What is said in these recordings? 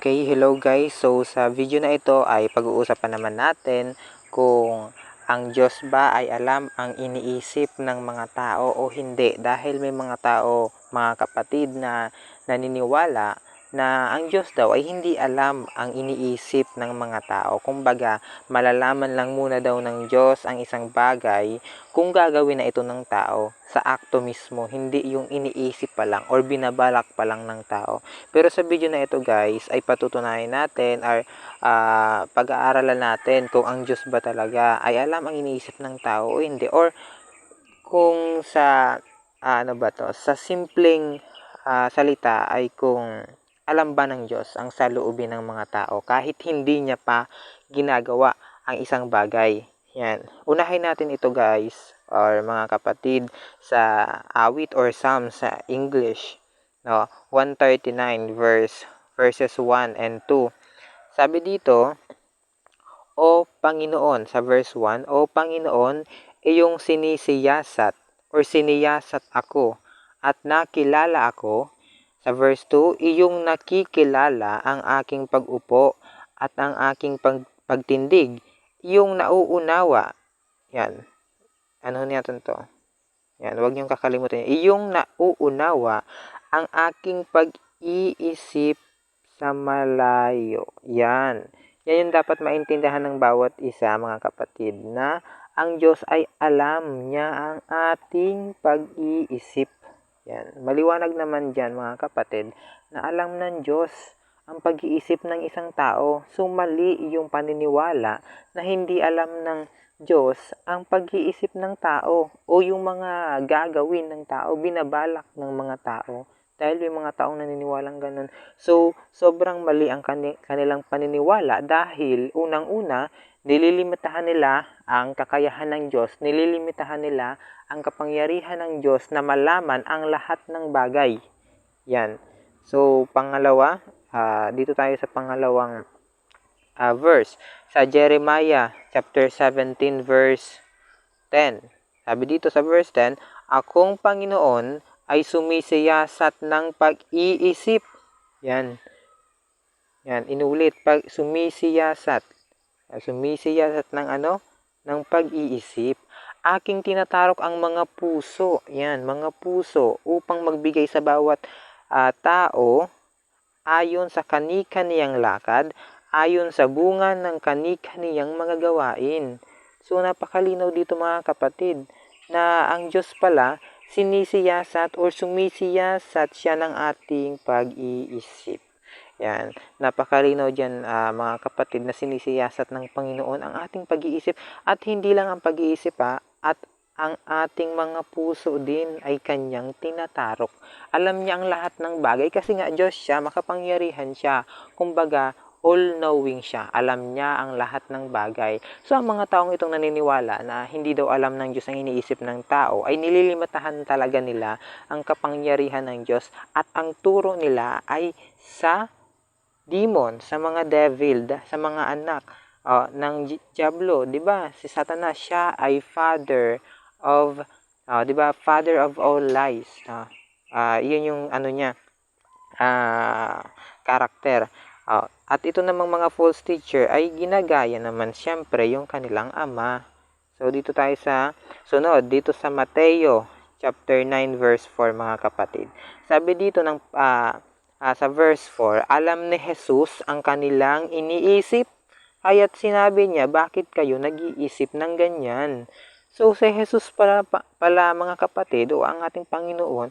Okay, hello guys. So sa video na ito ay pag-uusapan naman natin kung ang Diyos ba ay alam ang iniisip ng mga tao o hindi dahil may mga tao, mga kapatid na naniniwala na ang Diyos daw ay hindi alam ang iniisip ng mga tao. Kumbaga, malalaman lang muna daw ng Diyos ang isang bagay kung gagawin na ito ng tao sa akto mismo, hindi yung iniisip pa lang or binabalak pa lang ng tao. Pero sa video na ito guys, ay patutunayan natin or uh, pag-aaralan natin kung ang Diyos ba talaga ay alam ang iniisip ng tao o hindi. Or kung sa, uh, ano ba to, sa simpleng uh, salita ay kung alam ba ng Diyos ang saloobin ng mga tao kahit hindi niya pa ginagawa ang isang bagay. Yan. Unahin natin ito guys or mga kapatid sa awit or psalm sa English. No, 139 verse verses 1 and 2. Sabi dito, O Panginoon, sa verse 1, O Panginoon, iyong sinisiyasat or siniyasat ako at nakilala ako sa verse 2, iyong nakikilala ang aking pag-upo at ang aking pag pagtindig, iyong nauunawa. Yan. Ano natin to? Yan, huwag niyong kakalimutan yan. Iyong nauunawa ang aking pag-iisip sa malayo. Yan. Yan yung dapat maintindihan ng bawat isa, mga kapatid, na ang Diyos ay alam niya ang ating pag-iisip yan. Maliwanag naman dyan mga kapatid na alam ng Diyos ang pag-iisip ng isang tao. So mali yung paniniwala na hindi alam ng Diyos ang pag-iisip ng tao o yung mga gagawin ng tao, binabalak ng mga tao. Dahil may mga taong naniniwalang ganun. So, sobrang mali ang kanilang paniniwala dahil unang-una, nililimitahan nila ang kakayahan ng Diyos, nililimitahan nila ang kapangyarihan ng Diyos na malaman ang lahat ng bagay. Yan. So, pangalawa, uh, dito tayo sa pangalawang uh, verse. Sa Jeremiah chapter 17 verse 10. Sabi dito sa verse 10, Akong Panginoon ay sumisiyasat ng pag-iisip. Yan. Yan, inulit. Pag sumisiyasat. Sumisiyasat ng ano? Ng pag-iisip aking tinatarok ang mga puso, yan, mga puso, upang magbigay sa bawat uh, tao ayon sa kani-kaniyang lakad, ayon sa bunga ng kani-kaniyang mga gawain. So, napakalinaw dito mga kapatid, na ang Diyos pala, sinisiyasat or sumisiyasat siya ng ating pag-iisip. Yan, napakalinaw dyan uh, mga kapatid na sinisiyasat ng Panginoon ang ating pag-iisip at hindi lang ang pag-iisip ha, at ang ating mga puso din ay kanyang tinatarok. Alam niya ang lahat ng bagay kasi nga Diyos siya, makapangyarihan siya. Kumbaga, all-knowing siya. Alam niya ang lahat ng bagay. So, ang mga taong itong naniniwala na hindi daw alam ng Diyos ang iniisip ng tao, ay nililimitahan talaga nila ang kapangyarihan ng Diyos at ang turo nila ay sa demon, sa mga devil, sa mga anak uh, ng Diablo, 'di ba? Si Satanas siya ay father of uh, 'di ba? Father of all lies. Uh, uh, 'yun yung ano niya uh, karakter. Uh, at ito namang mga false teacher ay ginagaya naman siyempre yung kanilang ama. So dito tayo sa sunod dito sa Mateo chapter 9 verse 4 mga kapatid. Sabi dito ng uh, uh, sa verse 4, alam ni Jesus ang kanilang iniisip Kaya't sinabi niya, bakit kayo nag-iisip ng ganyan? So, si Jesus pala, pala mga kapatid o ang ating Panginoon,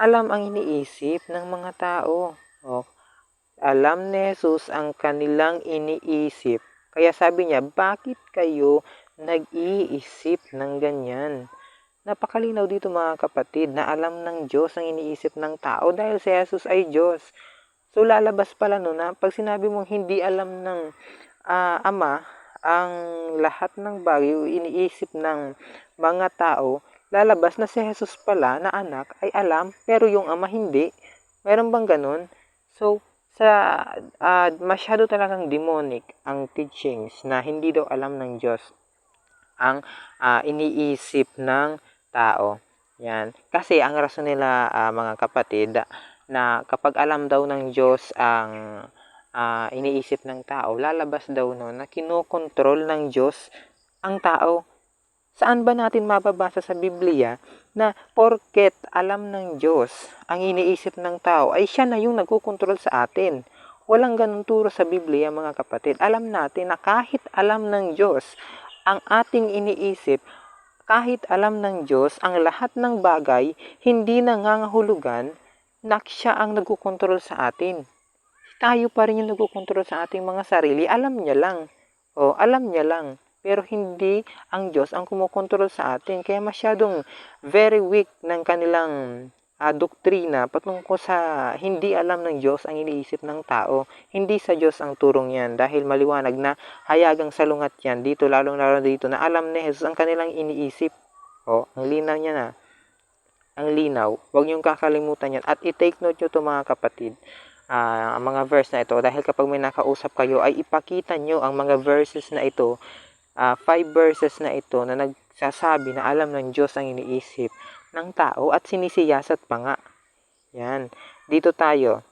alam ang iniisip ng mga tao. O, alam ni Jesus ang kanilang iniisip. Kaya sabi niya, bakit kayo nag-iisip ng ganyan? Napakalinaw dito mga kapatid na alam ng Diyos ang iniisip ng tao dahil si Jesus ay Diyos. So lalabas pala no na pag sinabi mong hindi alam ng uh, ama ang lahat ng bagay iniisip ng mga tao, lalabas na si Jesus pala na anak ay alam pero yung ama hindi. Meron bang ganun? So, sa uh, masyado talagang demonic ang teachings na hindi daw alam ng Diyos ang uh, iniisip ng tao. Yan. Kasi ang rason nila uh, mga kapatid na kapag alam daw ng Diyos ang ah, iniisip ng tao, lalabas daw no na kinokontrol ng Diyos ang tao. Saan ba natin mababasa sa Biblia na porket alam ng Diyos ang iniisip ng tao ay siya na yung nagkukontrol sa atin? Walang ganun turo sa Biblia mga kapatid. Alam natin na kahit alam ng Diyos ang ating iniisip, kahit alam ng Diyos ang lahat ng bagay, hindi nangangahulugan na siya ang nagkukontrol sa atin. Tayo pa rin yung nagkukontrol sa ating mga sarili. Alam niya lang. O, alam niya lang. Pero hindi ang Diyos ang kumukontrol sa atin. Kaya masyadong very weak ng kanilang ah, doktrina patungkol sa hindi alam ng Diyos ang iniisip ng tao. Hindi sa Diyos ang turong yan dahil maliwanag na hayagang salungat yan dito, lalong lalo dito na alam ni Jesus ang kanilang iniisip. O, ang linaw niya na. Ang linaw. Huwag niyong kakalimutan yan. At i-take note nyo to mga kapatid. ah, ang mga verse na ito. Dahil kapag may nakausap kayo, ay ipakita nyo ang mga verses na ito. ah, five verses na ito na nagsasabi na alam ng Diyos ang iniisip ng tao at sinisiyasat pa nga. Yan. Dito tayo.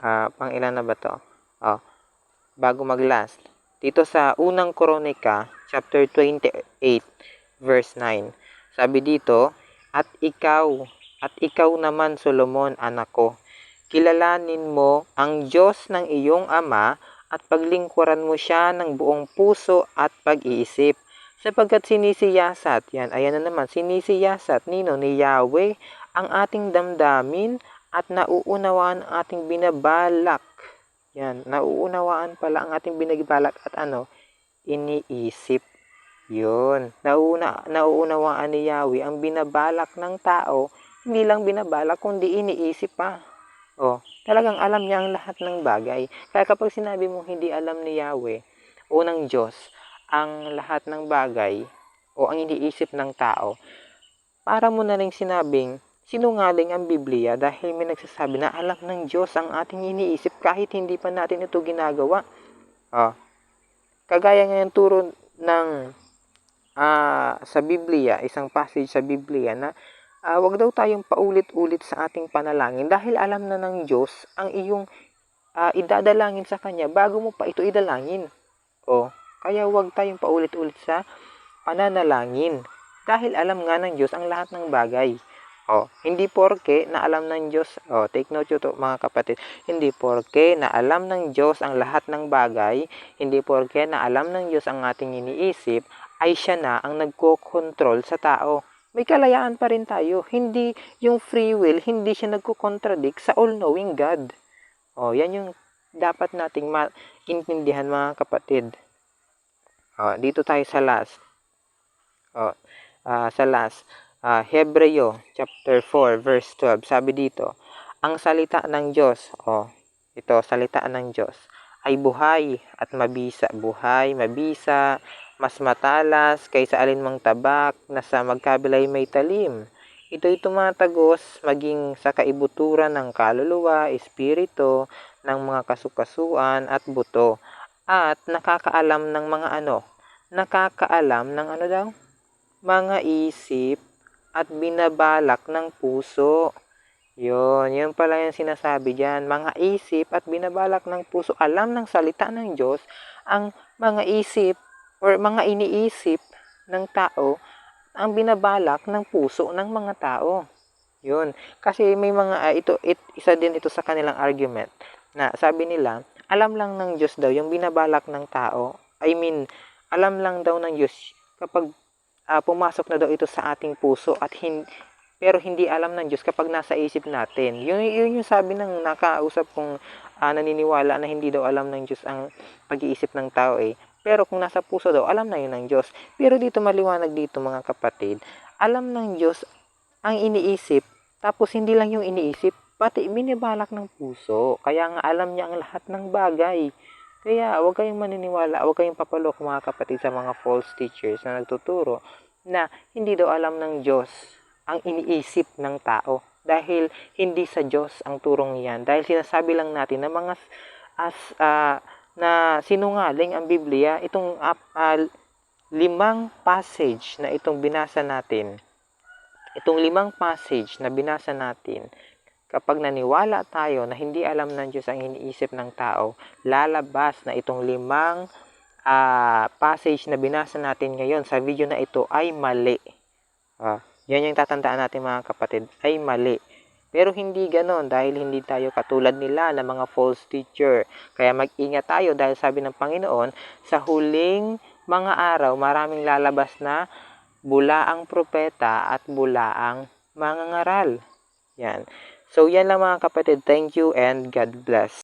Ah, pang ilan na ba to? Oh, bago mag-last. Dito sa unang Kronika, chapter 28, verse 9. Sabi dito, At ikaw, at ikaw naman Solomon, anak ko, kilalanin mo ang Diyos ng iyong ama at paglingkuran mo siya ng buong puso at pag-iisip. Sapagkat sinisiyasat, yan, ayan na naman, sinisiyasat nino ni Yahweh ang ating damdamin at nauunawaan ang ating binabalak. Yan, nauunawaan pala ang ating binabalak at ano, iniisip. Yun, nauna, nauunawaan ni Yahweh ang binabalak ng tao, hindi lang binabalak kundi iniisip pa. Oh, talagang alam niya ang lahat ng bagay. Kaya kapag sinabi mo hindi alam ni Yahweh, unang Diyos, ang lahat ng bagay o ang iniisip ng tao, para mo na rin sinabing sinungaling ang Biblia dahil may nagsasabi na alam ng Diyos ang ating iniisip kahit hindi pa natin ito ginagawa. Oh. Kagaya ngayon turo ng ah, sa Biblia, isang passage sa Biblia na ah, wag daw tayong paulit-ulit sa ating panalangin dahil alam na ng Diyos ang iyong ah, idadalangin sa Kanya bago mo pa ito idalangin. O, kaya wag tayong paulit-ulit sa pananalangin dahil alam nga ng Diyos ang lahat ng bagay. O, hindi porke na alam ng Diyos, o, take note to mga kapatid, hindi porke na alam ng Diyos ang lahat ng bagay, hindi porke na alam ng Diyos ang ating iniisip, ay siya na ang nagko-control sa tao. May kalayaan pa rin tayo. Hindi yung free will, hindi siya nagko-contradict sa all-knowing God. O, yan yung dapat nating maintindihan mga kapatid. O, dito tayo sa last. O, ah, sa last. Ah, Hebreo chapter 4 verse 12. Sabi dito, ang salita ng Diyos, o, ito, salita ng Diyos, ay buhay at mabisa. Buhay, mabisa, mas matalas kaysa alinmang tabak na sa magkabilay may talim. Ito'y tumatagos maging sa kaibuturan ng kaluluwa, espiritu, ng mga kasukasuan at buto. At nakakaalam ng mga ano? Nakakaalam ng ano daw? Mga isip at binabalak ng puso. Yun, yun pala yung sinasabi dyan. Mga isip at binabalak ng puso. Alam ng salita ng Diyos ang mga isip or mga iniisip ng tao ang binabalak ng puso ng mga tao. Yun. Kasi may mga, ah, ito, it, isa din ito sa kanilang argument na sabi nila, alam lang ng Diyos daw yung binabalak ng tao. I mean, alam lang daw ng Diyos kapag ah, pumasok na daw ito sa ating puso at hin, pero hindi alam ng Diyos kapag nasa isip natin. Yun, yun yung sabi ng nakausap kong ah, naniniwala na hindi daw alam ng Diyos ang pag-iisip ng tao eh. Pero kung nasa puso daw, alam na yun ng Diyos. Pero dito maliwanag dito mga kapatid, alam ng Diyos ang iniisip, tapos hindi lang yung iniisip, pati binibalak ng puso. Kaya nga alam niya ang lahat ng bagay. Kaya huwag kayong maniniwala, huwag kayong papalok mga kapatid sa mga false teachers na nagtuturo na hindi daw alam ng Diyos ang iniisip ng tao. Dahil hindi sa Diyos ang turong yan. Dahil sinasabi lang natin na mga as ah, na sinungaling ang Biblia, itong ah, ah, limang passage na itong binasa natin, itong limang passage na binasa natin, kapag naniwala tayo na hindi alam ng Diyos ang iniisip ng tao, lalabas na itong limang ah, passage na binasa natin ngayon sa video na ito ay mali. Ah, yan yung tatandaan natin mga kapatid, ay mali. Pero hindi ganon dahil hindi tayo katulad nila na mga false teacher. Kaya mag-ingat tayo dahil sabi ng Panginoon, sa huling mga araw maraming lalabas na bulaang propeta at bulaang mangangaral. Yan. So yan lang mga kapatid. Thank you and God bless.